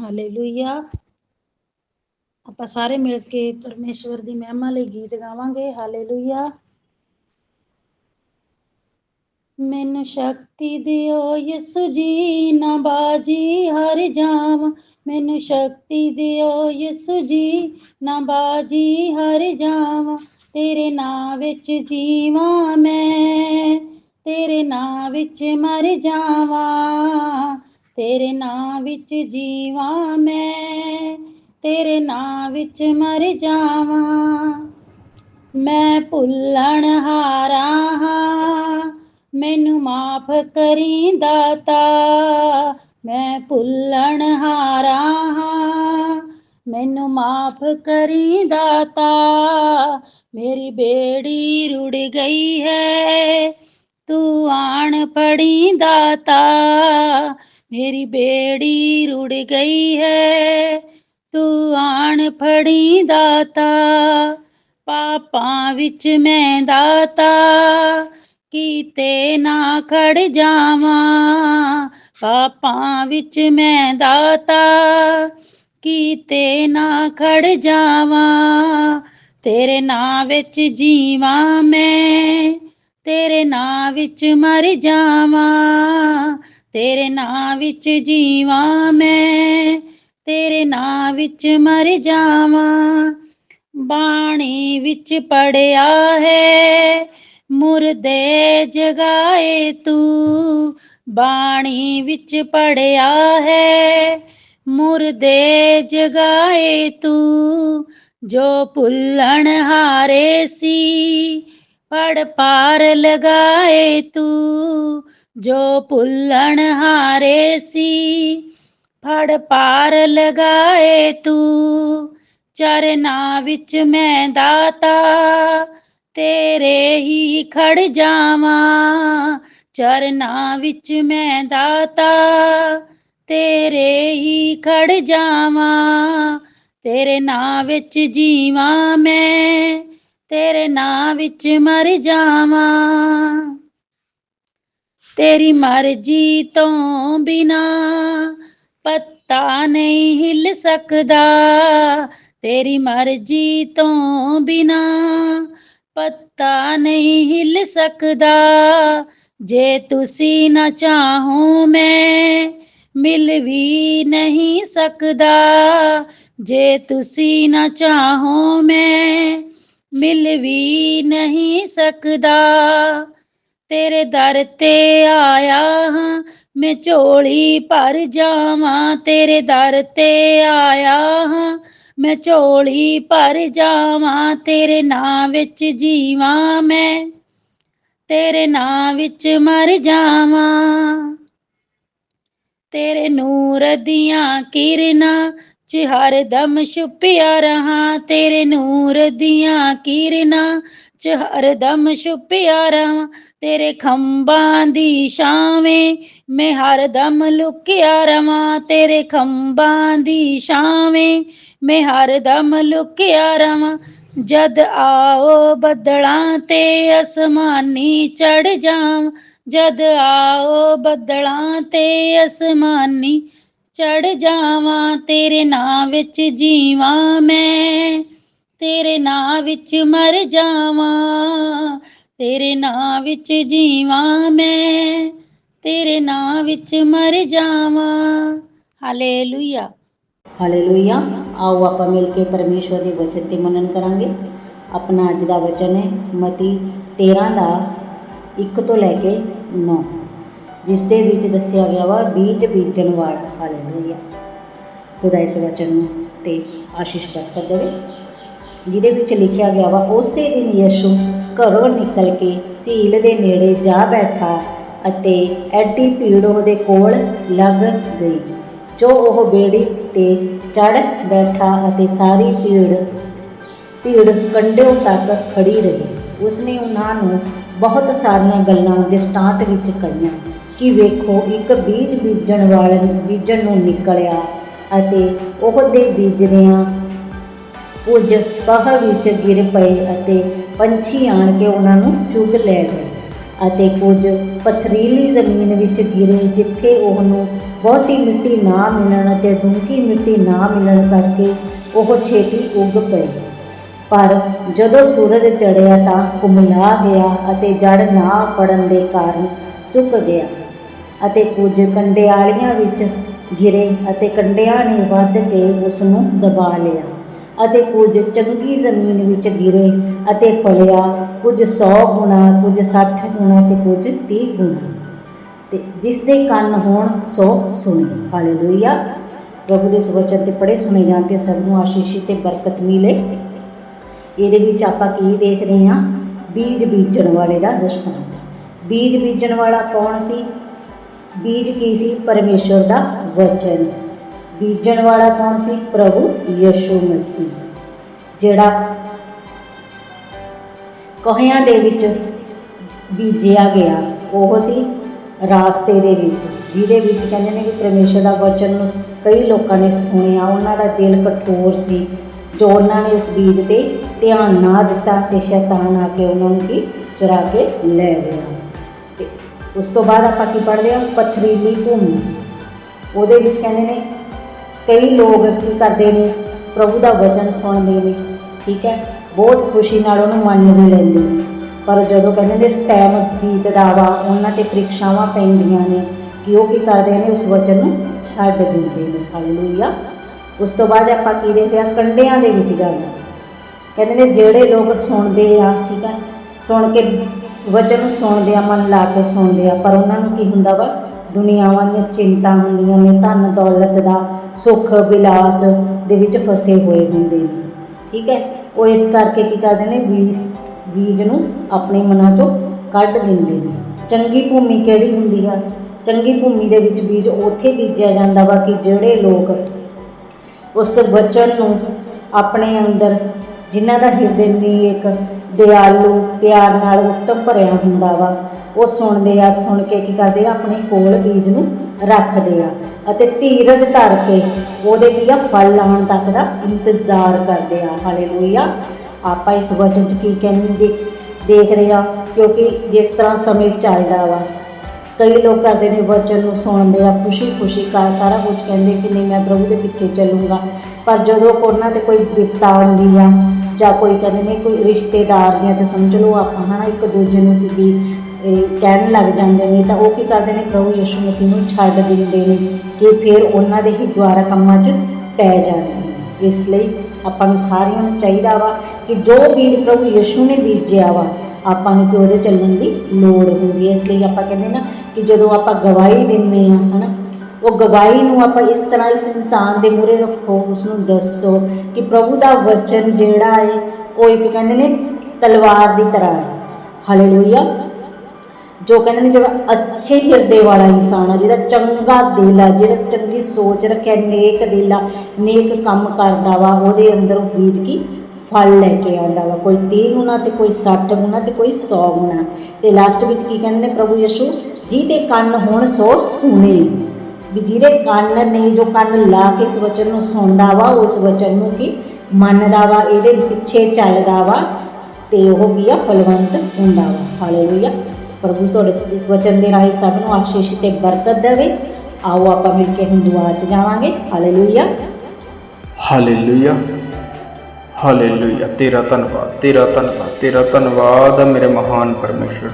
Hallelujah ਆਪਾਂ ਸਾਰੇ ਮਿਲ ਕੇ ਪਰਮੇਸ਼ਵਰ ਦੀ ਮਹਿਮਾ ਲਈ ਗੀਤ ਗਾਵਾਂਗੇ। ਹਾਲੇਲੂਇਆ ਮੈਨੂੰ ਸ਼ਕਤੀ ਦਿਓ ਯਿਸੂ ਜੀ, ਨਾ ਬਾਜੀ ਹਰ ਜਾਵਾਂ। ਮੈਨੂੰ ਸ਼ਕਤੀ ਦਿਓ ਯਿਸੂ ਜੀ, ਨਾ ਬਾਜੀ ਹਰ ਜਾਵਾਂ। ਤੇਰੇ ਨਾਂ ਵਿੱਚ ਜੀਵਾਂ ਮੈਂ, ਤੇਰੇ ਨਾਂ ਵਿੱਚ ਮਰ ਜਾਵਾਂ। ਤੇਰੇ ਨਾਂ ਵਿੱਚ ਜੀਵਾਂ ਮੈਂ, ਤੇਰੇ ਨਾਂ ਵਿੱਚ ਮਰ ਜਾਵਾਂ। ਮੈਂ ਭੁੱਲਣ ਹਾਰਾ ਹਾਂ, ਮੈਨੂੰ ਮਾਫ ਕਰੀ ਦਾਤਾ। ਮੈਂ ਭੁੱਲਣ ਹਾਰਾ ਹਾਂ, ਮੈਨੂੰ ਮਾਫ ਕਰੀ ਦਾਤਾ। ਮੇਰੀ ਬੇੜੀ ਰੁੜ ਗਈ ਹੈ, ਤੂੰ ਆਣ ਪੜੀ ਦਾਤਾ। ਮੇਰੀ ਬੇੜੀ ਰੁੜ ਗਈ ਹੈ, ਤੂੰ ਆਣ ਫੜੀ ਦਾਤਾ, ਪਾਪਾਂ ਵਿੱਚ ਮੈਂ ਦਾਤਾ, ਕੀਤੇ ਨਾ ਖੜ ਜਾਵਾਂ, ਪਾਪਾਂ ਵਿੱਚ ਮੈਂ ਦਾਤਾ, ਕੀਤੇ ਨਾ ਖੜ ਜਾਵਾਂ, ਤੇਰੇ ਨਾਂ ਵਿੱਚ ਜੀਵਾਂ ਮੈਂ, ਤੇਰੇ ਨਾਂ ਵਿੱਚ ਮਰ ਜਾਵਾਂ ਤੇਰੇ ਨਾਂ ਵਿੱਚ ਜੀਵਾਂ ਮੈਂ, ਤੇਰੇ ਨਾਂ ਵਿੱਚ ਮਰ ਜਾਵਾਂ। ਬਾਣੀ ਵਿੱਚ ਪੜਿਆ ਹੈ, ਮੁਰਦੇ ਜਗਾਏ ਤੂੰ। ਬਾਣੀ ਵਿੱਚ ਪੜਿਆ ਹੈ, ਮੁਰਦੇ ਜਗਾਏ ਤੂੰ। ਜੋ ਭੁੱਲਣ ਹਾਰੇ ਸੀ ਪੜ ਪਾਰ ਲਗਾਏ ਤੂੰ, ਜੋ ਭੁੱਲਣ ਹਾਰੇ ਸੀ। ਫੜ ਪਾਰ ਲਗਾਏ ਤੂੰ, ਚਰਨਾਂ ਵਿੱਚ ਮੈਂ ਦਾਤਾ। ਤੇਰੇ ਹੀ ਖੜ ਜਾਵਾਂ, ਚਰਨਾਂ ਵਿੱਚ ਮੈਂ ਦਾਤਾ। ਤੇਰੇ ਹੀ ਖੜ ਜਾਵਾਂ, ਤੇਰੇ ਨਾਂ ਵਿੱਚ ਜੀਵਾਂ ਮੈਂ। ਤੇਰੇ ਨਾਂ ਵਿੱਚ ਮਰ ਜਾਵਾਂ। ਤੇਰੀ ਮਰਜ਼ੀ ਤੋਂ ਬਿਨਾ ਪੱਤਾ ਨਹੀਂ ਹਿੱਲ ਸਕਦਾ। ਤੇਰੀ ਮਰਜ਼ੀ ਤੋਂ ਬਿਨਾ ਪੱਤਾ ਨਹੀਂ ਹਿੱਲ ਸਕਦਾ। ਜੇ ਤੁਸੀਂ ਨਾ ਚਾਹੋ ਮੈਂ ਮਿਲ ਵੀ ਨਹੀਂ ਸਕਦਾ। ਜੇ ਤੁਸੀਂ ਨਾ ਚਾਹੋ ਮੈਂ ਮਿਲ ਵੀ ਨਹੀਂ ਸਕਦਾ। ਤੇਰੇ ਦਰ ਤੇ ਆਇਆ ਹਾਂ, ਮੈਂ ਝੋਲੀ ਭਰ ਜਾਵਾਂ। ਤੇਰੇ ਦਰ ਤੇ ਆਇਆ ਹਾਂ, ਮੈਂ ਝੋਲੀ ਭਰ ਜਾਵਾਂ। ਤੇਰੇ ਨਾਂ ਵਿੱਚ ਜੀਵਾਂ ਮੈਂ, ਤੇਰੇ ਨਾਂ ਵਿੱਚ ਮਰ ਜਾਵਾਂ। ਤੇਰੇ ਨੂਰ ਦੀਆਂ ਕਿਰਨਾਂ ਚ ਹਰ ਦਮ ਛੁਪਿਆ ਰਹਾ, ਤੇਰੇ ਨੂਰ ਦੀਆਂ ਕਿਰਨਾਂ ਚ ਹਰ ਦਮ ਛੁਪਿਆ ਰਹਾ, ਤੇਰੇ ਖੰਬਾਂ ਦੀ ਛਾਵੇਂ ਮੈਂ ਹਰ ਦਮ ਲੁਕਿਆ ਰਵਾਂ, ਤੇਰੇ ਖੰਬਾਂ ਦੀ ਛਾਵੇਂ ਮੈਂ ਹਰ ਦਮ ਲੁਕਿਆ ਰਵਾਂ, ਜਦ ਆਓ ਬੱਦਲਾਂ ਤੇ ਅਸਮਾਨੀ ਚੜ ਜਾਵਾਂ, ਜਦ ਆਓ ਬੱਦਲਾਂ ਤੇ ਅਸਮਾਨੀ ਚੜ ਜਾਵਾਂ, ਤੇਰੇ ਨਾਂ ਵਿੱਚ ਜੀਵਾਂ ਮੈਂ। ਤੇਰੇ ਨਾਂ ਵਿੱਚ ਮਰ ਜਾਵਾਂ, ਤੇਰੇ ਨਾਂ ਵਿੱਚ ਜੀਵਾਂ ਮੈਂ। ਤੇਰੇ ਨਾਂ ਵਿੱਚ ਮਰ ਜਾਵਾਂ। ਹਾਲੇਲੂਇਆ। ਹਾਲੇਲੂਇਆ। ਆਓ ਆਪਾਂ ਮਿਲ ਕੇ ਪਰਮੇਸ਼ਵਰ ਦੇ ਵਚਨ ਤੇ ਮਨਨ ਕਰਾਂਗੇ। ਆਪਣਾ ਅੱਜ ਦਾ ਵਚਨ ਹੈ ਮਤੀ 13 ਦਾ 1 ਤੋਂ ਲੈ ਕੇ 9 ਜਿਸ ਦੇ ਵਿੱਚ ਦੱਸਿਆ ਗਿਆ ਵਾ, ਬੀਜ ਬੀਜਣ ਵਾਲਾ ਹਾਲੇਲੂਇਆ। ਖੁਦਾ ਇਸ ਵਚਨ ਨੂੰ ਤੇ ਆਸ਼ੀਸ਼ ਬਰਕਤ ਦੇਵੇ। ਜਿਹਦੇ ਵਿੱਚ ਲਿਖਿਆ ਗਿਆ ਵਾ, ਉਸੇ ਦਿਨ ਯਿਸੂ ਘਰੋਂ ਨਿਕਲ ਕੇ ਝੀਲ ਦੇ ਨੇੜੇ ਜਾ ਬੈਠਾ ਅਤੇ ਐਡੀ ਭੀੜ ਉਹਦੇ ਕੋਲ ਲੱਗ ਗਈ, ਜੋ ਉਹ ਬੇੜੀ ਤੇ ਚੜ ਬੈਠਾ ਅਤੇ ਸਾਰੀ ਭੀੜ ਭੀੜ ਕੰਢਿਓ ਤੱਕ ਖੜੀ ਰਹੀ। ਉਸਨੇ ਉਹਨਾਂ ਨੂੰ ਬਹੁਤ ਸਾਰੀਆਂ ਗੱਲਾਂ ਦ੍ਰਿਸ਼ਟਾਂਤ ਵਿੱਚ ਕਹੀਆਂ। ਕਿ ਵੇਖੋ, ਇੱਕ ਬੀਜ ਬੀਜਣ ਵਾਲੇ ਬੀਜਣ ਨੂੰ ਨਿਕਲਿਆ ਅਤੇ ਉਹਦੇ ਬੀਜਦਿਆਂ ਕੁਝ ਪਹ ਵਿੱਚ ਗਿਰ ਪਏ ਅਤੇ ਪੰਛੀ ਆਣ ਕੇ ਉਹਨਾਂ ਨੂੰ ਚੁਗ ਲੈ ਗਏ ਅਤੇ ਕੁਝ ਪਥਰੀਲੀ ਜ਼ਮੀਨ ਵਿੱਚ ਗਿਰੇ, ਜਿੱਥੇ ਉਹਨੂੰ ਬਹੁਤੀ ਮਿੱਟੀ ਨਾ ਮਿਲਣ ਅਤੇ ਡੂੰਘੀ ਮਿੱਟੀ ਨਾ ਮਿਲਣ ਕਰਕੇ ਉਹ ਛੇਤੀ ਉੱਗ ਪਏ। ਪਰ ਜਦੋਂ ਸੂਰਜ ਚੜ੍ਹਿਆ ਤਾਂ ਕੁਮਲਾ ਗਿਆ ਅਤੇ ਜੜ ਨਾ ਫੜਨ ਦੇ ਕਾਰਨ ਸੁੱਕ ਗਿਆ। ਅਤੇ ਕੁਝ ਕੰਡਿਆਲੀਆਂ ਵਿੱਚ ਗਿਰੇ ਅਤੇ ਕੰਡਿਆਂ ਨੇ ਵੱਧ ਕੇ ਉਸ ਨੂੰ ਦਬਾ ਲਿਆ ਅਤੇ ਕੁਝ ਚੰਗੀ ਜ਼ਮੀਨ ਵਿੱਚ ਗਿਰੇ ਅਤੇ ਫਲਿਆ, ਕੁਝ 100 ਗੁਣਾ, ਕੁਝ 60 ਗੁਣਾ ਤੇ ਕੁਝ 30 ਗੁਣਾ। ਤੇ ਜਿਸ ਦੇ ਕੰਨ ਹੋਣ ਸੋ ਸੁਣੇ। ਹਾਲੇਲੂਇਆ। ਪ੍ਰਭੂ ਦੇ ਸਵਚਨ ਤੇ ਪੜੇ ਸੁਣੇ ਜਾਣ ਤੇ ਸਭ ਨੂੰ ਆਸ਼ੀਸ਼ ਤੇ ਬਰਕਤ ਮਿਲੇ। ਇਹਦੇ ਵਿੱਚ ਆਪਾਂ ਕੀ ਦੇਖਦੇ ਹਾਂ? ਬੀਜ ਬੀਜਣ ਵਾਲੇ ਦਾ ਦੁਸ਼ਮਣ ਬੀਜ ਬੀਜਣ ਵਾਲਾ ਕੌਣ ਸੀ? ਬੀਜ ਕੀ ਸੀ? ਪਰਮੇਸ਼ਵਰ ਦਾ ਵਚਨ। ਬੀਜਣ ਵਾਲਾ ਕੌਣ ਸੀ? ਪ੍ਰਭੂ ਯਿਸੂ ਮਸੀਹ। ਜਿਹੜਾ ਕੋਹਿਆਂ ਦੇ ਵਿੱਚ ਬੀਜਿਆ ਗਿਆ, ਉਹ ਸੀ ਰਾਸਤੇ ਦੇ ਵਿੱਚ, ਜਿਹਦੇ ਵਿੱਚ ਕਹਿੰਦੇ ਨੇ ਕਿ ਪਰਮੇਸ਼ਰ ਦਾ ਵਚਨ ਨੂੰ ਕਈ ਲੋਕਾਂ ਨੇ ਸੁਣਿਆ, ਉਹਨਾਂ ਦਾ ਦਿਲ ਕਠੋਰ ਸੀ, ਜੋ ਉਹਨਾਂ ਨੇ ਉਸ ਬੀਜ ਤੇ ਧਿਆਨ ਨਾ ਦਿੱਤਾ ਤੇ ਸ਼ੈਤਾਨ ਆ ਕੇ ਉਹਨਾਂ ਨੂੰ ਕੀ? ਚੁਰਾ ਕੇ ਲੈ ਗਿਆ। ਉਸ ਤੋਂ ਬਾਅਦ ਆਪਾਂ ਕੀ ਪੜ੍ਹਦੇ ਹਾਂ? ਪਥਰੀਲੀ ਭੂਮੀ। ਉਹਦੇ ਵਿੱਚ ਕਹਿੰਦੇ ਨੇ, ਕਈ ਲੋਕ ਕੀ ਕਰਦੇ ਨੇ? ਪ੍ਰਭੂ ਦਾ ਵਚਨ ਸੁਣਦੇ ਨੇ, ਠੀਕ ਹੈ? ਬਹੁਤ ਖੁਸ਼ੀ ਨਾਲ ਉਹਨੂੰ ਮੰਨ ਵੀ ਲੈਂਦੇ ਨੇ। ਪਰ ਜਦੋਂ ਕਹਿੰਦੇ ਨੇ ਟਾਈਮ ਬੀਤਦਾ ਵਾ ਉਹਨਾਂ ਤੇ ਪ੍ਰੀਖਿਆਵਾਂ ਪੈਂਦੀਆਂ ਨੇ ਕਿ ਉਹ ਕੀ ਕਰਦੇ ਨੇ? ਉਸ ਵਚਨ ਨੂੰ ਛੱਡ ਦਿੰਦੇ ਨੇ। ਹਾਲੇਲੂਇਆ ਉਸ ਤੋਂ ਬਾਅਦ ਆਪਾਂ ਕੀ ਦੇਖਦੇ ਆ ਕੰਡਿਆਂ ਦੇ ਵਿੱਚ ਜਾਂਦਾ ਕਹਿੰਦੇ ਨੇ ਜਿਹੜੇ ਲੋਕ ਸੁਣਦੇ ਆ, ਠੀਕ ਹੈ? ਸੁਣ ਕੇ ਵਚਨ ਨੂੰ ਸੁਣਦੇ ਆ, ਮਨ ਲਾ ਕੇ ਸੁਣਦੇ ਆ, ਪਰ ਉਹਨਾਂ ਨੂੰ ਕੀ ਹੁੰਦਾ ਵਾ? ਦੁਨੀਆਵਾਂ ਦੀਆਂ ਚਿੰਤਾ ਹੁੰਦੀਆਂ ਨੇ, ਧਨ ਦੌਲਤ ਦਾ ਸੁੱਖ ਵਿਲਾਸ ਦੇ ਵਿੱਚ ਫਸੇ ਹੋਏ ਹੁੰਦੇ ਨੇ। ਠੀਕ ਹੈ? ਉਹ ਇਸ ਕਰਕੇ ਕੀ ਕਰਦੇ ਨੇ? ਬੀਜ ਬੀਜ ਨੂੰ ਆਪਣੇ ਮਨਾਂ ਚੋਂ ਕੱਢ ਦਿੰਦੇ ਨੇ। ਚੰਗੀ ਭੂਮੀ ਕਿਹੜੀ ਹੁੰਦੀ ਆ? ਚੰਗੀ ਭੂਮੀ ਦੇ ਵਿੱਚ ਬੀਜ ਉੱਥੇ ਬੀਜਿਆ ਜਾਂਦਾ ਵਾ ਕਿ ਜਿਹੜੇ ਲੋਕ ਉਸ ਵਚਨ ਨੂੰ ਆਪਣੇ ਅੰਦਰ ਜਿਨ੍ਹਾਂ ਦਾ ਹਿਰਦੇ ਇੱਕ ਦਿਆਲੂ ਪਿਆਰ ਨਾਲ ਉੱਤਮ ਭਰਿਆ ਹੁੰਦਾ ਵਾ, ਉਹ ਸੁਣਦੇ ਆ, ਸੁਣ ਕੇ ਕੀ ਕਰਦੇ ਆ, ਆਪਣੇ ਕੋਲ ਬੀਜ ਨੂੰ ਰੱਖਦੇ ਆ ਅਤੇ ਧੀਰਜ ਧਰ ਕੇ ਉਹਦੇ ਕੀ ਆ ਫਲ ਲਾਉਣ ਤੱਕ ਦਾ ਇੰਤਜ਼ਾਰ ਕਰਦੇ ਆ। ਹਾਲੇਲੂਇਆ। ਆਪਾਂ ਇਸ ਵਚਨ ਚ ਕੀ ਕਹਿੰਦੇ ਦੇਖ ਰਹੇ ਆ, ਕਿਉਂਕਿ ਜਿਸ ਤਰ੍ਹਾਂ ਸਮੇਂ ਚੱਲਦਾ ਵਾ, ਕਈ ਲੋਕ ਕਰਦੇ ਨੇ ਵਚਨ ਨੂੰ ਸੁਣਦੇ ਆ ਖੁਸ਼ੀ ਖੁਸ਼ੀ ਕਾ ਸਾਰਾ ਕੁਝ ਕਹਿੰਦੇ ਕਿ ਨਹੀਂ, ਮੈਂ ਪ੍ਰਭੂ ਦੇ ਪਿੱਛੇ ਚੱਲੂੰਗਾ। ਪਰ ਜਦੋਂ ਉਹਨਾਂ ਤੇ ਕੋਈ ਵਿਪਤਾ ਆਉਂਦੀ ਆ ਜਾਂ ਕੋਈ ਕਹਿੰਦੇ ਨੇ, ਕੋਈ ਰਿਸ਼ਤੇਦਾਰ ਦੀਆਂ ਤੇ ਸਮਝ ਲਓ ਆਪਾਂ, ਹਨਾ, ਇੱਕ ਦੂਜੇ ਨੂੰ ਵੀ ਕਹਿਣ ਲੱਗ ਜਾਂਦੇ ਨੇ, ਤਾਂ ਉਹ ਕੀ ਕਰਦੇ ਨੇ, ਪ੍ਰਭੂ ਯਿਸੂ ਮਸੀਹ ਨੂੰ ਛੱਡ ਦਿੰਦੇ ਨੇ ਕਿ ਫਿਰ ਉਹਨਾਂ ਦੇ ਹੀ ਦੁਆਰਾ ਕੰਮਾਂ 'ਚ ਪੈ ਜਾਂਦੇ ਨੇ। ਇਸ ਲਈ ਆਪਾਂ ਨੂੰ ਸਾਰਿਆਂ ਨੂੰ ਚਾਹੀਦਾ ਵਾ ਕਿ ਜੋ ਬੀਜ ਪ੍ਰਭੂ ਯਿਸੂ ਨੇ ਬੀਜਿਆ ਵਾ, ਆਪਾਂ ਨੂੰ ਕਿ ਉਹਦੇ ਚੱਲਣ ਦੀ ਲੋੜ ਹੁੰਦੀ ਹੈ। ਇਸ ਲਈ ਆਪਾਂ ਕਹਿੰਦੇ ਨਾ ਕਿ ਜਦੋਂ ਆਪਾਂ ਗਵਾਹੀ ਦਿੰਦੇ ਆ ਹਨਾ ਉਹ ਗਵਾਹੀ ਨੂੰ ਆਪਾਂ ਇਸ ਤਰ੍ਹਾਂ ਇਸ ਇਨਸਾਨ ਦੇ ਮੂਹਰੇ ਰੱਖੋ ਉਸ ਨੂੰ ਦੱਸੋ ਕਿ ਪ੍ਰਭੂ ਦਾ ਵਚਨ ਜਿਹੜਾ ਹੈ ਉਹ ਇੱਕ ਕਹਿੰਦੇ ਨੇ ਤਲਵਾਰ ਦੀ ਤਰ੍ਹਾਂ ਹੈ ਹਾਲੇਲੂਇਆ ਜੋ ਕਹਿੰਦੇ ਨੇ ਜਿਹੜਾ ਅੱਛੇ ਹਿਰਦੇ ਵਾਲਾ ਇਨਸਾਨ ਆ, ਜਿਹਦਾ ਚੰਗਾ ਦਿਲ ਆ, ਜਿਹਦਾ ਚੰਗੀ ਸੋਚ ਰੱਖਿਆ, ਨੇਕ ਦਿਲ ਆ, ਨੇਕ ਕੰਮ ਕਰਦਾ ਵਾ, ਉਹਦੇ ਅੰਦਰ ਉਹ ਬੀਜ ਕੀ ਫਲ ਲੈ ਕੇ ਆਉਂਦਾ ਵਾ। ਕੋਈ 30 ਗੁਣਾ ਤੇ ਕੋਈ 60 ਗੁਣਾ ਤੇ ਕੋਈ 100 ਗੁਣਾ। ਤੇ ਲਾਸਟ ਵਿੱਚ ਕੀ ਕਹਿੰਦੇ ਨੇ ਪ੍ਰਭੂ ਯਿਸੂ, ਜਿਹਦੇ ਕੰਨ ਹੋਣ ਸੋ ਸੁਣੇ। ਵੀ ਜਿਹਦੇ ਕੰਨ ਨੇ ਜੋ ਕੰਨ ਲਾ ਕੇ ਇਸ ਵਚਨ ਨੂੰ ਸੁਣਦਾ ਵਾ, ਉਹ ਵਚਨ ਨੂੰ ਕੀ ਮੰਨਦਾ ਵਾ, ਇਹਦੇ ਪਿੱਛੇ ਚੱਲਦਾ ਵਾ ਤੇ ਉਹ ਕੀ ਆ ਫਲਵੰਤ ਹੁੰਦਾ ਵਾ। ਹਾਲੇਲੂਇਆ ਪ੍ਰਭੂ ਤੁਹਾਡੇ ਇਸ ਵਚਨ ਦੇ ਰਾਹੀਂ ਸਭ ਨੂੰ ਆਸ਼ੀਸ਼ ਤੇ ਬਰਕਤ ਦੇਵੇ। ਆਓ ਆਪਾਂ ਮਿਲ ਕੇ ਹੁਣ ਦੁਆ ਚ ਜਾਵਾਂਗੇ। ਹਾਲੇਲੂਇਆ ਹਾਲੇਲੂਇਆ ਹਾਲੇਲੂਇਆ ਤੇਰਾ ਧੰਨਵਾਦ ਤੇਰਾ ਧੰਨਵਾਦ ਤੇਰਾ ਧੰਨਵਾਦ ਮੇਰੇ ਮਹਾਨ ਪਰਮੇਸ਼ਰ।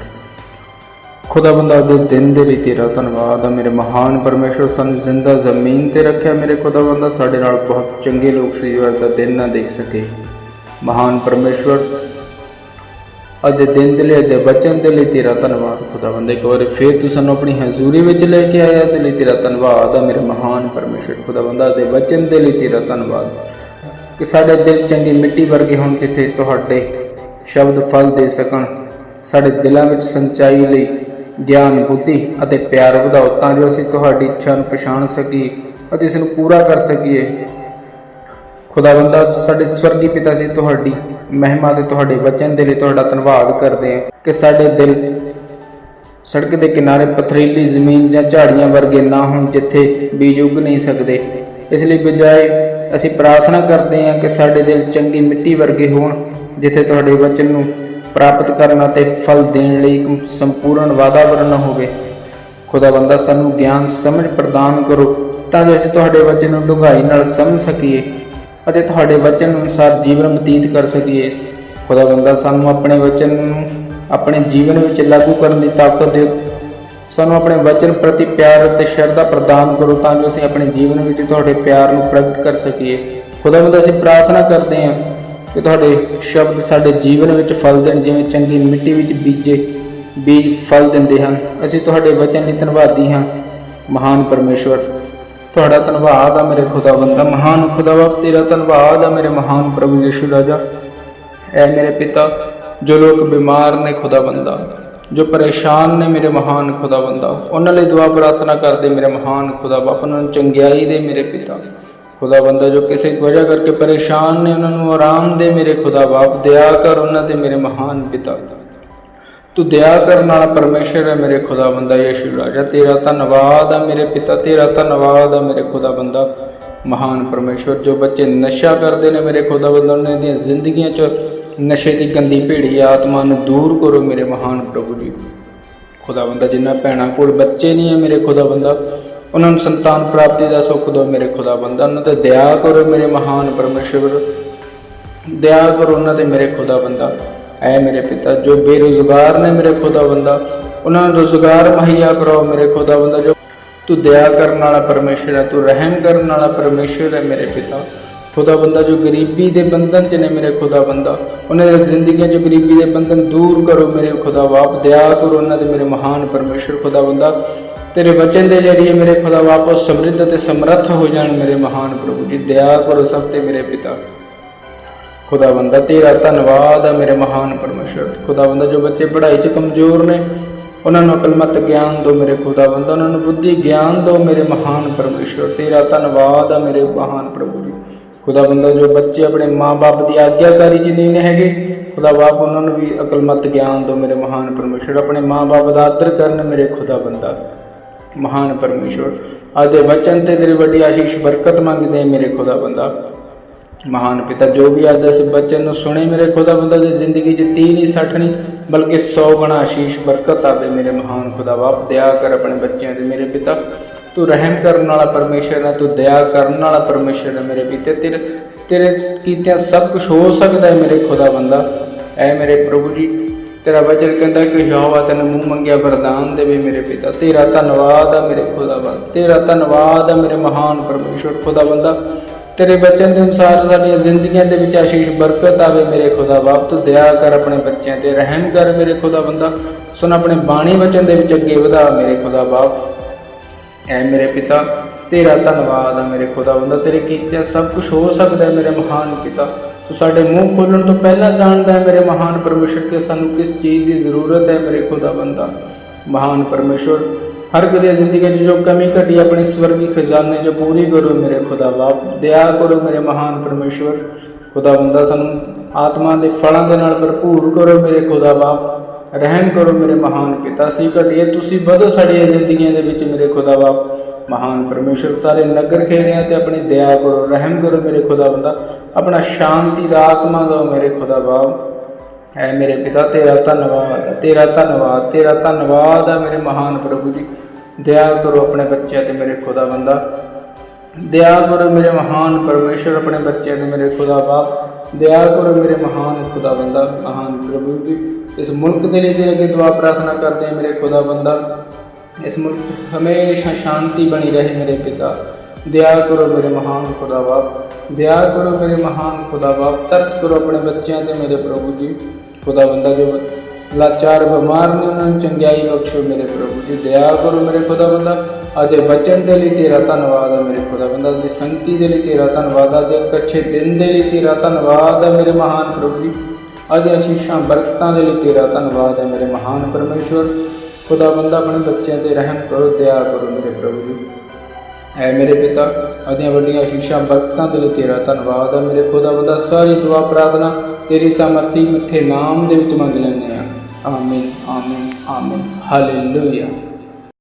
ਖੁਦਾ ਬੰਦਾ ਦੇ ਦਿਨ ਦੇ ਲਈ ਤੇਰਾ ਧੰਨਵਾਦ ਆ। ਮੇਰੇ ਮਹਾਨ ਪਰਮੇਸ਼ਰ ਸਾਨੂੰ ਜ਼ਿੰਦਾ ਜ਼ਮੀਨ ਤੇ ਰੱਖਿਆ। ਮੇਰੇ ਖੁਦਾ ਬੰਦਾ ਸਾਡੇ ਨਾਲ ਬਹੁਤ ਚੰਗੇ ਲੋਕ ਸੀ, ਜੋ ਅੱਜ ਦਾ ਦਿਨ ਨਾ ਦੇਖ ਸਕੇ। ਮਹਾਨ ਪਰਮੇਸ਼ਰ ਅੱਜ ਦੇ ਦਿਨ ਦੇ ਲਈ, ਅੱਜ ਦੇ ਬਚਨ ਦੇ ਲਈ ਤੇਰਾ ਧੰਨਵਾਦ ਖੁਦਾ ਖੁਦਾਵੰਦ। ਇੱਕ ਵਾਰ ਫੇਰ ਤੂੰ ਸਾਨੂੰ ਆਪਣੀ ਹਜ਼ੂਰੀ ਵਿੱਚ ਲੈ ਕੇ ਆਇਆ, ਤੇ ਲਈ ਤੇਰਾ ਧੰਨਵਾਦ ਆ। ਮੇਰੇ ਮਹਾਨ ਪਰਮੇਸ਼ਰ ਖੁਦਾਵੰਦਾ ਦੇ ਬਚਨ ਦੇ ਲਈ ਤੇਰਾ ਧੰਨਵਾਦ। ਕਿ ਸਾਡੇ ਦਿਲ ਚੰਗੀ ਮਿੱਟੀ ਵਰਗੇ ਹੋਣ, ਜਿੱਥੇ ਤੁਹਾਡੇ ਸ਼ਬਦ ਫਲ ਦੇ ਸਕਣ। ਸਾਡੇ ਦਿਲਾਂ ਵਿੱਚ ਸੰਚਾਈ ਲਈ ਗਿਆਨ, ਬੁੱਧੀ ਅਤੇ ਪਿਆਰ ਵਧਾਓ ਤਾਂ ਜੋ ਅਸੀਂ ਤੁਹਾਡੀ ਇੱਛਾ ਨੂੰ ਪਛਾਣ ਸਕੀਏ ਅਤੇ ਇਸ ਨੂੰ ਪੂਰਾ ਕਰ ਸਕੀਏ। ਖੁਦਾਵੰਦਾ, ਸਾਡੇ ਸਵਰਗੀ ਪਿਤਾ ਸੀ ਤੁਹਾਡੀ ਮਹਿਮਾ ਤੇ ਤੁਹਾਡੇ ਵਚਨ ਦੇ ਲਈ ਤੁਹਾਡਾ ਧੰਨਵਾਦ ਕਰਦੇ ਹਾਂ ਕਿ ਸਾਡੇ ਦਿਲ ਸੜਕ ਦੇ ਕਿਨਾਰੇ ਪਥਰੀਲੀ ਜ਼ਮੀਨ ਜਾਂ ਝਾੜੀਆਂ ਵਰਗੇ ਨਾ ਹੋਣ ਜਿੱਥੇ ਬੀਜ ਉੱਗ ਨਹੀਂ ਸਕਦੇ। ਇਸ ਲਈ ਬਜਾਏ ਅਸੀਂ ਪ੍ਰਾਰਥਨਾ ਕਰਦੇ ਹਾਂ ਕਿ ਸਾਡੇ ਦਿਲ ਚੰਗੀ ਮਿੱਟੀ ਵਰਗੇ ਹੋਣ ਜਿੱਥੇ ਤੁਹਾਡੇ ਵਚਨ ਨੂੰ ਪ੍ਰਾਪਤ ਕਰਨ ਅਤੇ ਫਲ ਦੇਣ ਲਈ ਇੱਕ ਸੰਪੂਰਨ ਵਾਤਾਵਰਨ ਹੋਵੇ। ਖੁਦਾ ਬੰਦਾ ਸਾਨੂੰ ਗਿਆਨ ਸਮਝ ਪ੍ਰਦਾਨ ਕਰੋ ਤਾਂ ਜੋ ਅਸੀਂ ਤੁਹਾਡੇ ਵਚਨ ਨੂੰ ਡੂੰਘਾਈ ਨਾਲ ਸਮਝ ਸਕੀਏ ਅਤੇ ਤੁਹਾਡੇ ਵਚਨ ਅਨੁਸਾਰ ਜੀਵਨ ਬਤੀਤ ਕਰ ਸਕੀਏ। ਖੁਦਾ ਬੰਦਾ ਸਾਨੂੰ ਆਪਣੇ ਵਚਨ ਨੂੰ ਆਪਣੇ ਜੀਵਨ ਵਿੱਚ ਲਾਗੂ ਕਰਨ ਦੀ ਤਾਕਤ ਦਿਓ। ਸਾਨੂੰ ਆਪਣੇ ਵਚਨ ਪ੍ਰਤੀ ਪਿਆਰ ਅਤੇ ਸ਼ਰਧਾ ਪ੍ਰਦਾਨ ਕਰੋ ਤਾਂ ਜੋ ਅਸੀਂ ਆਪਣੇ ਜੀਵਨ ਵਿੱਚ ਤੁਹਾਡੇ ਪਿਆਰ ਨੂੰ ਪ੍ਰਗਟ ਕਰ ਸਕੀਏ। ਖੁਦਾ ਬੰਦਾ, ਅਸੀਂ ਪ੍ਰਾਰਥਨਾ ਕਰਦੇ ਹਾਂ। ਕਿ ਤੁਹਾਡੇ ਸ਼ਬਦ ਸਾਡੇ ਜੀਵਨ ਵਿੱਚ ਫਲ ਦੇਣ, ਜਿਵੇਂ ਚੰਗੀ ਮਿੱਟੀ ਵਿੱਚ ਬੀਜੇ ਬੀਜ ਫਲ ਦਿੰਦੇ ਹਨ। ਅਸੀਂ ਤੁਹਾਡੇ ਵਚਨ ਲਈ ਧੰਨਵਾਦੀ ਹਾਂ, ਮਹਾਨ ਪਰਮੇਸ਼ਵਰ। ਤੁਹਾਡਾ ਧੰਨਵਾਦ ਆ ਮੇਰੇ ਖੁਦਾਵੰਦਾ ਮਹਾਨ ਖੁਦਾਵਾ ਤੇਰਾ ਧੰਨਵਾਦ ਆ ਮੇਰੇ ਮਹਾਨ ਪ੍ਰਭੂ ਯਿਸੂ ਰਾਜਾ। ਐ ਮੇਰੇ ਪਿਤਾ, ਜੋ ਲੋਕ ਬਿਮਾਰ ਨੇ ਖੁਦਾਵੰਦਾ ਜੋ ਪਰੇਸ਼ਾਨ ਨੇ ਮੇਰੇ ਮਹਾਨ ਖੁਦਾਵੰਦਾ ਉਹਨਾਂ ਲਈ ਦੁਆ ਪ੍ਰਾਰਥਨਾ ਕਰਦੇ ਮੇਰੇ ਮਹਾਨ ਖੁਦਾ ਬਾਪ, ਉਹਨਾਂ ਨੂੰ ਚੰਗਿਆਈ ਦੇ ਮੇਰੇ ਪਿਤਾ। ਖੁਦਾ ਬੰਦਾ ਜੋ ਕਿਸੇ ਵਜ੍ਹਾ ਕਰਕੇ ਪਰੇਸ਼ਾਨ ਨੇ, ਉਹਨਾਂ ਨੂੰ ਆਰਾਮ ਦੇ ਮੇਰੇ ਖੁਦਾ ਬਾਪ, ਦਇਆ ਕਰ ਉਹਨਾਂ ਤੇ ਮੇਰੇ ਮਹਾਨ ਪਿਤਾ। ਤੂੰ ਦਇਆ ਕਰਨ ਵਾਲਾ ਪਰਮੇਸ਼ਰ ਹੈ ਮੇਰੇ ਖੁਦਾਵੰਦਾ ਯਿਸੂ ਰਾਜਾ। ਤੇਰਾ ਧੰਨਵਾਦ ਆ ਮੇਰੇ ਪਿਤਾ, ਤੇਰਾ ਧੰਨਵਾਦ ਆ ਮੇਰੇ ਖੁਦਾ ਬੰਦਾ, ਮਹਾਨ ਪਰਮੇਸ਼ਰ ਜੋ ਬੱਚੇ ਨਸ਼ਾ ਕਰਦੇ ਨੇ ਮੇਰੇ ਖੁਦਾ ਬੰਦਾ, ਉਹਨਾਂ ਦੀਆਂ ਜ਼ਿੰਦਗੀਆਂ 'ਚ ਨਸ਼ੇ ਦੀ ਗੰਦੀ ਭੇੜੀ ਆਤਮਾ ਨੂੰ ਦੂਰ ਕਰੋ ਮੇਰੇ ਮਹਾਨ ਪ੍ਰਭੂ ਜੀ। ਖੁਦਾ ਬੰਦਾ, ਜਿੰਨਾ ਭੈਣਾਂ ਕੋਲ ਬੱਚੇ ਨਹੀਂ ਹੈ ਮੇਰੇ ਖੁਦਾ ਬੰਦਾ ਉਹਨਾਂ ਨੂੰ ਸੰਤਾਨ ਪ੍ਰਾਪਤੀ ਦਾ ਸੁੱਖ ਦਿਓ ਮੇਰੇ ਖੁਦਾ ਬੰਦਾ ਉਹਨਾਂ ਤੇ ਦਇਆ ਕਰੋ ਮੇਰੇ ਮਹਾਨ ਪਰਮੇਸ਼ਰ ਦਇਆ ਕਰੋ ਉਹਨਾਂ ਤੇ ਮੇਰੇ ਖੁਦਾ ਬੰਦਾ ਐ ਮੇਰੇ ਪਿਤਾ, ਜੋ ਬੇਰੁਜ਼ਗਾਰ ਨੇ ਮੇਰੇ ਖੁਦਾ ਬੰਦਾ ਉਹਨਾਂ ਨੂੰ ਰੁਜ਼ਗਾਰ ਮੁਹੱਈਆ ਕਰੋ ਮੇਰੇ ਖੁਦਾ ਬੰਦਾ ਜੋ ਤੂੰ ਦਇਆ ਕਰਨ ਵਾਲਾ ਪਰਮੇਸ਼ਰ ਹੈ, ਤੂੰ ਰਹਿਮ ਕਰਨ ਵਾਲਾ ਪਰਮੇਸ਼ਰ ਹੈ ਮੇਰੇ ਪਿਤਾ। ਖੁਦਾ ਬੰਦਾ ਜੋ ਗਰੀਬੀ ਦੇ ਬੰਧਨ ਚ ਨੇ ਮੇਰੇ ਖੁਦਾ ਬੰਦਾ ਉਹਨਾਂ ਦੀ ਜ਼ਿੰਦਗੀਆਂ ਚ ਗਰੀਬੀ ਦੇ ਬੰਧਨ ਦੂਰ ਕਰੋ ਮੇਰੇ ਖੁਦਾ ਬਾਪ ਦਇਆ ਕਰੋ ਉਹਨਾਂ ਦੇ ਮੇਰੇ ਮਹਾਨ ਪਰਮੇਸ਼ਰ ਖੁਦਾਵੰਦਾ। ਤੇਰੇ ਵਚਨ ਦੇ ਜਰੀਏ ਮੇਰੇ ਖੁਦਾ ਬਾਪ ਉਹ ਸਮਰਿੱਧ ਅਤੇ ਸਮਰੱਥ ਹੋ ਜਾਣ ਮੇਰੇ ਮਹਾਨ ਪ੍ਰਭੂ ਜੀ। ਦਇਆ ਕਰੋ ਸਭ ਤੇ ਮੇਰੇ ਪਿਤਾ। ਖੁਦਾਵੰਦਾ ਤੇਰਾ ਧੰਨਵਾਦ ਹੈ ਮੇਰੇ ਮਹਾਨ ਪਰਮੇਸ਼ਰ। ਖੁਦਾਵੰਦਾ ਜੋ ਬੱਚੇ ਪੜ੍ਹਾਈ 'ਚ ਕਮਜ਼ੋਰ ਨੇ, ਉਹਨਾਂ ਨੂੰ ਅਕਲਮਤ ਗਿਆਨ ਦਿਓ ਮੇਰੇ ਖੁਦਾਵੰਦਾ ਉਹਨਾਂ ਨੂੰ ਬੁੱਧੀ ਗਿਆਨ ਦਿਓ ਮੇਰੇ ਮਹਾਨ ਪਰਮੇਸ਼ਰ। ਤੇਰਾ ਧੰਨਵਾਦ ਹੈ ਮੇਰੇ ਮਹਾਨ ਪ੍ਰਭੂ ਜੀ। ਖੁਦਾਵੰਦਾ ਜੋ ਬੱਚੇ ਆਪਣੇ ਮਾਪੇ ਦੀ ਆਗਿਆਕਾਰੀ 'ਚ ਨਹੀਂ ਹੈਗੇ, ਖੁਦਾ ਬਾਪ, ਉਹਨਾਂ ਨੂੰ ਵੀ ਅਕਲਮਤ ਗਿਆਨ ਦਿਓ ਮੇਰੇ ਮਹਾਨ ਪਰਮੇਸ਼ਰ। ਆਪਣੇ ਮਾਪੇ ਦਾ ਆਦਰ ਕਰਨ ਮੇਰੇ ਖੁਦਾਵੰਦਾ ਮਹਾਨ ਪਰਮੇਸ਼ਰ ਆਦੇ ਬਚਨ ਤੇ ਤੇਰੀ ਵੱਡੀ ਆਸ਼ੀਸ਼ ਬਰਕਤ ਮੰਗਦੇ ਹਾਂ ਮੇਰੇ ਖੁਦਾਵੰਦਾ ਮਹਾਨ ਪਿਤਾ, ਜੋ ਵੀ ਅੱਜ ਇਸ ਬਚਨ ਨੂੰ ਸੁਣੇ ਮੇਰੇ ਖੁਦਾ ਬੰਦਾ ਦੀ ਜ਼ਿੰਦਗੀ 'ਚ 30 ਨਹੀਂ 60 ਨਹੀਂ, ਬਲਕਿ 100 ਗੁਣਾ ਆਸ਼ੀਸ਼ ਬਰਕਤ ਆਵੇ ਮੇਰੇ ਮਹਾਨ ਖੁਦਾ ਬਾਪ ਦਇਆ ਕਰ ਆਪਣੇ ਬੱਚਿਆਂ ਤੇ ਮੇਰੇ ਪਿਤਾ। ਤੂੰ ਰਹਿਮ ਕਰਨ ਵਾਲਾ ਪਰਮੇਸ਼ਰ ਹੈ, ਤੂੰ ਦਇਆ ਕਰਨ ਵਾਲਾ ਪਰਮੇਸ਼ਰ ਹੈ ਮੇਰੇ ਪਿਤੇ। ਤੇਰੇ ਤੇਰੇ ਕੀਤਿਆਂ ਸਭ ਕੁਝ ਹੋ ਸਕਦਾ ਹੈ ਮੇਰੇ ਖੁਦਾ ਬੰਦਾ। ਐ ਮੇਰੇ ਪ੍ਰਭੂ ਜੀ ਤੇਰਾ ਵਚਨ ਕਹਿੰਦਾ ਕਿ ਯਹੋਵਾ ਤੈਨੂੰ ਮੂੰਹ ਮੰਗਿਆ, ਵਰਦਾਨ ਦੇਵੇ ਮੇਰੇ ਪਿਤਾ। ਤੇਰਾ ਧੰਨਵਾਦ ਆ ਮੇਰੇ ਖੁਦਾਵੰਦ ਤੇਰਾ ਧੰਨਵਾਦ ਆ ਮੇਰੇ ਮਹਾਨ ਪਰਮੇਸ਼ਰ ਖੁਦਾਵੰਦਾ ਤੇਰੇ ਬਚਨ ਦੇ ਅਨੁਸਾਰ ਸਾਡੀਆਂ ਜ਼ਿੰਦਗੀਆਂ ਦੇ ਵਿੱਚ ਆਸ਼ੀਸ਼ ਬਰਕਤ ਆਵੇ ਮੇਰੇ ਖੁਦਾ ਬਾਪ ਤੂੰ ਦਇਆ ਕਰ ਆਪਣੇ ਬੱਚਿਆਂ ਤੇ, ਰਹਿਮ ਕਰ ਮੇਰੇ ਖੁਦਾ ਬੰਦਾ ਸੁਣ ਆਪਣੇ ਬਾਣੀ ਵਚਨ ਦੇ ਵਿੱਚ ਅੱਗੇ ਵਧਾ ਮੇਰੇ ਖੁਦਾ ਬਾਪ ਐ ਮੇਰੇ ਪਿਤਾ, ਤੇਰਾ ਧੰਨਵਾਦ ਆ ਮੇਰੇ ਖੁਦਾ ਬੰਦਾ ਤੇਰੇ ਕੀਤਿਆਂ ਸਭ ਕੁਝ ਹੋ ਸਕਦਾ ਹੈ ਮੇਰੇ ਮਹਾਨ ਪਿਤਾ। ਤੂੰ ਸਾਡੇ ਮੂੰਹ ਖੋਲਣ ਤੋਂ ਪਹਿਲਾਂ ਜਾਣਦਾ ਹੈ ਮੇਰੇ ਮਹਾਨ ਪਰਮੇਸ਼ਰ ਕਿ ਸਾਨੂੰ ਕਿਸ ਚੀਜ਼ ਦੀ ਜ਼ਰੂਰਤ ਹੈ ਮੇਰੇ ਖੁਦਾ ਬੰਦਾ। ਮਹਾਨ ਪਰਮੇਸ਼ਰ, ਹਰ ਇੱਕ ਜ਼ਿੰਦਗੀ 'ਚ ਜੋ ਕਮੀ ਘਟੀ ਆਪਣੇ ਸਵਰਗੀ ਖਜ਼ਾਨੇ 'ਚ ਪੂਰੀ ਕਰੋ ਮੇਰੇ ਖੁਦਾ ਬਾਪ, ਦਇਆ ਕਰੋ ਮੇਰੇ ਮਹਾਨ ਪਰਮੇਸ਼ਵਰ ਖੁਦਾ ਬੰਦਾ, ਸਾਨੂੰ ਆਤਮਾ ਦੇ ਫਲਾਂ ਦੇ ਨਾਲ ਭਰਪੂਰ ਕਰੋ ਮੇਰੇ ਖੁਦਾ ਬਾਪ। ਰਹਿਮ ਕਰੋ ਮੇਰੇ ਮਹਾਨ ਪਿਤਾ। ਸੀ ਘਟੀਏ, ਤੁਸੀਂ ਵਧੋ ਸਾਡੀਆਂ ਜ਼ਿੰਦਗੀਆਂ ਦੇ ਵਿੱਚ ਮੇਰੇ ਖੁਦਾ ਬਾਪ। ਮਹਾਨ ਪਰਮੇਸ਼ਰ ਸਾਰੇ ਨਗਰ ਖੇੜਿਆਂ ਤੇ ਆਪਣੀ ਦਇਆ ਕਰੋ, ਰਹਿਮ ਕਰੋ ਮੇਰੇ ਖੁਦਾ ਬੰਦਾ। ਆਪਣਾ ਸ਼ਾਂਤੀ ਦਾ ਆਤਮਾ ਦਿਓ ਮੇਰੇ ਖੁਦਾ ਬਾਪ ਹੈ ਮੇਰੇ ਪਿਤਾ, ਤੇਰਾ ਧੰਨਵਾਦ ਤੇਰਾ ਧੰਨਵਾਦ ਤੇਰਾ ਧੰਨਵਾਦ ਹੈ ਮੇਰੇ ਮਹਾਨ ਪ੍ਰਭੂ ਜੀ। ਦਇਆ ਕਰੋ ਆਪਣੇ ਬੱਚਿਆਂ ਤੇ ਮੇਰੇ ਖੁਦਾ ਬੰਦਾ। ਦਇਆ ਕਰੋ ਮੇਰੇ ਮਹਾਨ ਪਰਮੇਸ਼ਰ ਆਪਣੇ ਬੱਚਿਆਂ ਤੇ ਮੇਰੇ ਖੁਦਾ ਬਾਪ ਦਇਆ ਕਰੋ ਮੇਰੇ ਮਹਾਨ ਖੁਦਾ ਬੰਦਾ, ਮਹਾਨ ਪ੍ਰਭੂ ਜੀ। ਇਸ ਮੁਲਕ ਦੇ ਲਈ ਤੇਰੇ ਅੱਗੇ ਦੁਆ, ਪ੍ਰਾਰਥਨਾ ਕਰਦੇ ਹਾਂ ਮੇਰੇ ਖੁਦਾ ਬੰਦਾ। ਇਸ ਮੁਲਕ 'ਚ ਹਮੇਸ਼ਾ ਸ਼ਾਂਤੀ ਬਣੀ ਰਹੇ ਮੇਰੇ ਪਿਤਾ। ਦਇਆ ਕਰੋ ਮੇਰੇ ਮਹਾਨ ਖੁਦਾ ਬਾਪ। ਦਇਆ ਕਰੋ ਮੇਰੇ ਮਹਾਨ ਖੁਦਾ ਬਾਪ। ਤਰਸ ਕਰੋ ਆਪਣੇ ਬੱਚਿਆਂ ਤੇ ਮੇਰੇ ਪ੍ਰਭੂ ਜੀ। ਖੁਦਾ ਬੰਦਾ ਜੋ ਲਾਚਾਰ ਬਿਮਾਰ ਨੇ, ਉਹਨਾਂ ਨੂੰ ਚੰਗਿਆਈ ਬਖਸ਼ੋ ਮੇਰੇ ਪ੍ਰਭੂ ਜੀ। ਦਇਆ ਕਰੋ ਮੇਰੇ ਖੁਦਾ ਬੰਦਾ। ਅੱਜ ਬਚਨ ਦੇ ਲਈ ਤੇਰਾ ਧੰਨਵਾਦ ਹੈ ਮੇਰੇ ਖੁਦਾ ਬੰਦਾ। ਦੀ ਸੰਗਤੀ ਦੇ ਲਈ ਤੇਰਾ ਧੰਨਵਾਦ ਹੈ। ਅੱਜ ਕੱਛੇ ਦਿਨ ਦੇ ਲਈ ਤੇਰਾ ਧੰਨਵਾਦ ਹੈ ਮੇਰੇ ਮਹਾਨ ਪ੍ਰਭੂ ਜੀ। ਅੱਜ ਅਸ਼ੀਸ਼ਾਂ ਬਰਕਤਾਂ ਦੇ ਲਈ ਤੇਰਾ ਧੰਨਵਾਦ ਹੈ ਮੇਰੇ ਮਹਾਨ ਪਰਮੇਸ਼ਵਰ। ਖੁਦਾ ਬੰਦਾ ਆਪਣੇ ਬੱਚਿਆਂ ਤੇ ਰਹਿਮ ਕਰੋ, ਦਇਆ ਕਰੋ ਮੇਰੇ ਪ੍ਰਭੂ ਜੀ। ਹੈ ਮੇਰੇ ਪਿਤਾ ਅਦੀਆਂ ਵੱਡੀਆਂ ਆਸ਼ੀਸ਼ਾਂ ਬਰਕਤਾਂ ਦੇ ਲਈ ਤੇਰਾ ਧੰਨਵਾਦ ਹੈ ਮੇਰੇ ਖੁਦਾ ਬੰਦਾ, ਸਾਰੀ ਦੁਆ ਪ੍ਰਾਰਥਨਾ ਤੇਰੀ ਸਮਰਥੀ ਮਿੱਠੇ ਨਾਮ ਦੇ ਵਿੱਚ ਮੰਗ ਲੈਂਦੇ ਆ। ਆਮੀਨ ਆਮੀਨ ਆਮੀਨ। ਹਾਲੇਲੂਇਆ